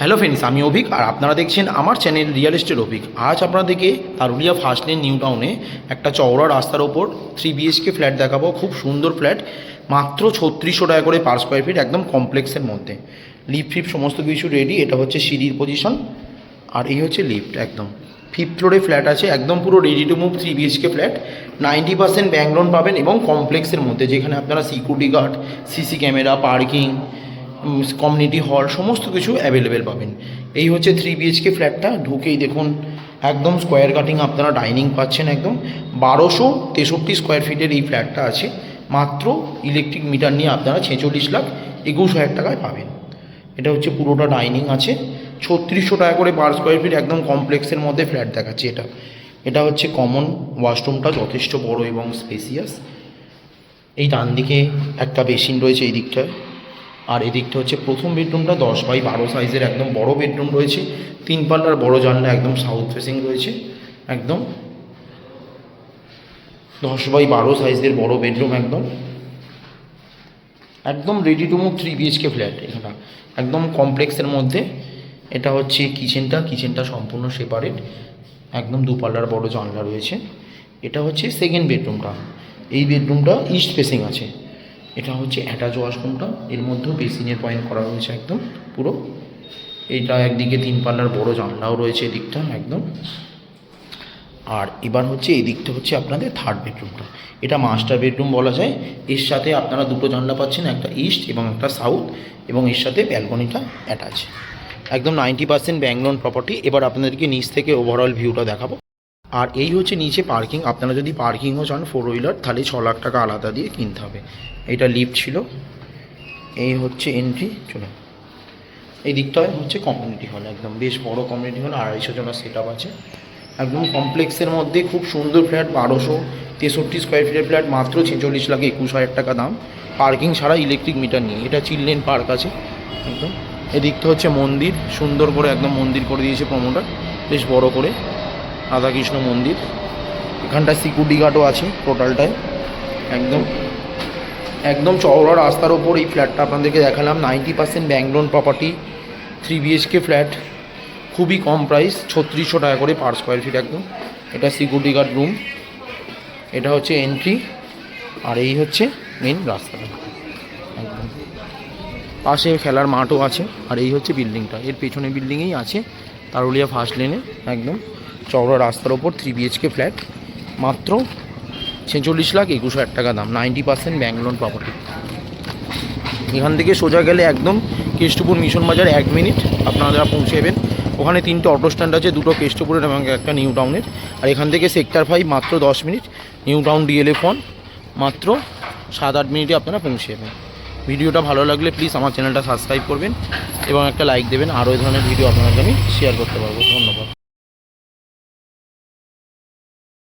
Hello friends আমি অভিক আর আপনারা দেখছেন আমার চ্যানেল রিয়েল এস্টেট অভিক। আজ আপনাদেরকে তারুলিয়া ফার্স্ট লেন নিউ টাউনে একটা চওড়া রাস্তার ওপর থ্রি বিএইচকে ফ্ল্যাট দেখাবো, খুব সুন্দর ফ্ল্যাট মাত্র ছত্রিশশো টাকা করে পার স্কোয়ার ফিট একদম কমপ্লেক্সের মধ্যে। লিফট ফিফট সমস্ত কিছু রেডি এটা হচ্ছে সিঁড়ির পজিশন আর এই হচ্ছে লিফট একদম। ফিফথ ফ্লোরে ফ্ল্যাট আছে, একদম পুরো ready to move three BHK flat ninety percent bank loan পাবেন এবং কমপ্লেক্সের মধ্যে, যেখানে আপনারা security guard CC camera parking community hall সমস্ত কিছু অ্যাভেলেবেল পাবেন। এই হচ্ছে থ্রি বিএইচকে ফ্ল্যাটটা ঢুকেই দেখুন, একদম স্কোয়ার কাটিং আপনারা ডাইনিং পাচ্ছেন একদম। বারোশো তেষট্টি স্কোয়ার ফিটের এই ফ্ল্যাটটা আছে। মাত্র ইলেকট্রিক মিটার নিয়ে আপনারা ছেচল্লিশ লাখ একুশ হাজার টাকায় পাবেন। এটা হচ্ছে পুরোটা ডাইনিং আছে। ছত্রিশশো টাকা করে পার স্কোয়ার ফিট একদম কমপ্লেক্সের মধ্যে ফ্ল্যাট দেখাচ্ছে এটা। এটা হচ্ছে কমন ওয়াশরুমটা যথেষ্ট বড় এবং স্পেসিয়াস এই ডান দিকে একটা বেসিন রয়েছে, এই দিকটায়। আর এদিকটা হচ্ছে প্রথম বেডরুমটা দশ বাই বারো সাইজের একদম বড় বেডরুম রয়েছে। তিন পাল্লার বড় জানলা একদম সাউথ ফেসিং রয়েছে। একদম দশ বাই বারো সাইজের বড় বেডরুম একদম। একদম ready to move three BHK flat এখানে একদম কমপ্লেক্সের মধ্যে। এটা হচ্ছে কিচেনটা কিচেনটা সম্পূর্ণ সেপারেট একদম দু পাল্লার বড় জানলা রয়েছে। এটা হচ্ছে সেকেন্ড বেডরুমটা এই বেডরুমটা ইস্ট ফেসিং আছে। এটা হচ্ছে অ্যাটাচ ওয়াশরুমটা এর মধ্যেও বেসিনের পয়েন্ট করা রয়েছে একদম, পুরো। এইটা একদিকে তিন পাল্লার বড় জানলাও রয়েছে এদিকটা, একদম। আর এবার হচ্ছে এই দিকটা হচ্ছে আপনাদের থার্ড বেডরুমটা এটা মাস্টার বেডরুম বলা যায়। এর সাথে আপনারা দুটো জানলা পাচ্ছেন, একটা ইস্ট এবং একটা সাউথ এবং এর সাথে ব্যালকনিটা অ্যাটাচ একদম নাইনটি পার্সেন্ট ব্যাঙ্গলোন প্রপার্টি এবার আপনাদেরকে নিচ থেকে ওভারঅল ভিউটা দেখাবো। আর এই হচ্ছে নিচে পার্কিং আপনারা যদি পার্কিংও চান ফোর হুইলার তাহলে ছ লাখ টাকা আলাদা দিয়ে কিনতে হবে। এটা লিফট ছিল। এই হচ্ছে এন্ট্রি চলো এই দিকটায় হচ্ছে কমিউনিটি হল একদম বেশ বড় কমিউনিটি হল আড়াইশো জনের সেট আছে। একদম কমপ্লেক্সের মধ্যে খুব সুন্দর ফ্ল্যাট বারোশো তেষট্টি স্কোয়ার ফিটের ফ্ল্যাট মাত্র ছেচল্লিশ লাখ একুশ হাজার টাকা দাম। পার্কিং ছাড়া ইলেকট্রিক মিটার নিয়ে এটা চিলড্রেন পার্ক আছে। একদম। এদিকটা হচ্ছে মন্দির, সুন্দর করে একদম মন্দির করে দিয়েছে প্রমোটার বেশ বড় করে। রাধাকৃষ্ণ মন্দির। এখানটায় সিকিউরিটি গার্ডও আছে টোটালটায় একদম একদম চওড়া রাস্তার ওপর এই ফ্ল্যাটটা আপনাদেরকে দেখালাম। Ninety percent bank loan property three BHK flat খুবই কম প্রাইস ছত্রিশশো টাকা করে পার স্কোয়ার ফিট একদম। এটা সিকিউরিটি গার্ড রুম এটা হচ্ছে এন্ট্রি আর এই হচ্ছে মেন রাস্তাটা একদম। পাশে খেলার মাঠও আছে, আর এই হচ্ছে বিল্ডিংটা এর পেছনে বিল্ডিংয়েই আছে, তারুলিয়া ফার্স্ট লেনে একদম। চওড়া রাস্তার ওপর থ্রি বিএইচকে ফ্ল্যাট মাত্র ছেচল্লিশ লাখ একুশ হাজার টাকা দাম ninety percent bank loan property এখান থেকে সোজা গেলে একদম কেষ্টপুর মিশন বাজার এক মিনিট, আপনারা পৌঁছে যাবেন ওখানে তিনটে অটো স্ট্যান্ড আছে, দুটো কেষ্টপুরের এবং একটা নিউ টাউনের আর এখান থেকে সেক্টর ফাইভ মাত্র দশ minute new town DLF one মাত্র সাত আট মিনিটে আপনারা পৌঁছে যাবেন। ভিডিওটা ভালো লাগলে প্লিজ আমার চ্যানেলটা সাবস্ক্রাইব করবেন এবং একটা লাইক দেবেন আরও এই ধরনের ভিডিও আপনাদের আমি শেয়ার করতে পারব। ধন্যবাদ।